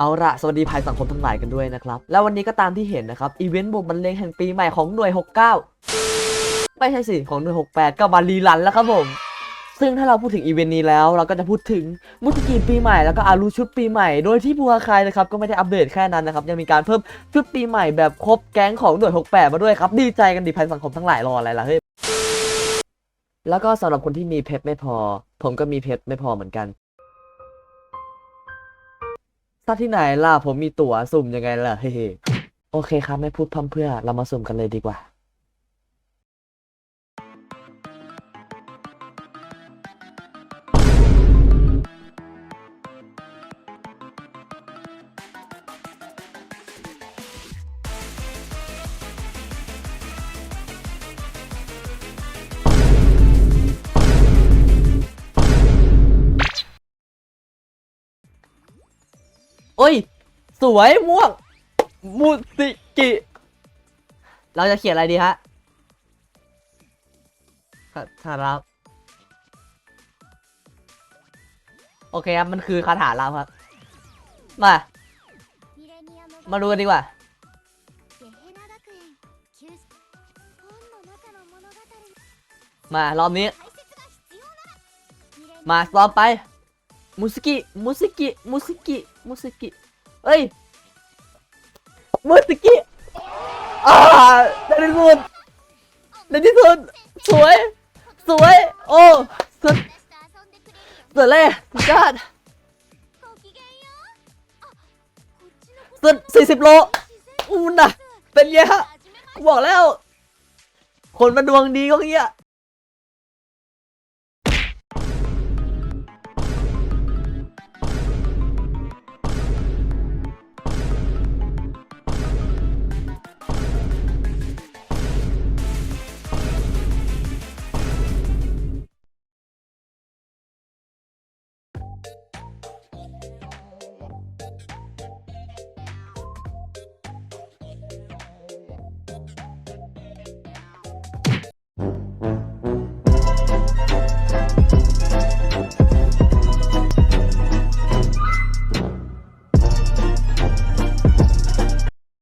เอาละสวัสดีภัยสังคมทั้งหลายกันด้วยนะครับ แล้ววันนี้ก็ตามที่เห็นนะครับ อีเวนต์บทบรรเลงแห่งปีใหม่ของหน่วย 69 ไม่ใช่สิ ของหน่วย 68 ก็มารีรันแล้วครับผม ซึ่งถ้าเราพูดถึงอีเวนต์นี้แล้ว เราก็จะพูดถึงมุสกีปีใหม่แล้วก็อารุชุดปีใหม่ โดยที่บัวคายนะครับ ก็ไม่ได้อัปเดตแค่นั้นนะครับ ยังมีการเพิ่มชุดปีใหม่แบบครบแก๊งของหน่วย 68 มาด้วยครับ ดีใจกันดิภัยสังคมทั้งหลายรออะไรล่ะเฮ้ย แล้วก็สำหรับคนที่มีเพชรไม่พอ ผมก็มีเพชรไม่พอเหมือนกัน ถ้าที่ไหนล่ะผมมีตั๋วสุ่มยังไงล่ะเฮ้โอเคครับไม่พูดพร่ำเพรื่อเรามาสุ่มกันเลยดีกว่า โอ้ย สวยม่วงมูสิกิ เราจะเขียนอะไรดีฮะคาถาลับ โอเคครับ มันคือคาถาลับครับ มา มาดูกันดีกว่า มารอบนี้ มาต่อไป มุสกิ มุสกิ มุสกิ มุสกิเอ้ยมุสกิอ่าในที่สุดในที่สุดสวย สวย โอ้สุดสุดเลยสุดยอดสุดสี่สิบโลอูน่ะ เป็นไงฮะกูบอกแล้ว คนมันดวงดีก็เงี้ย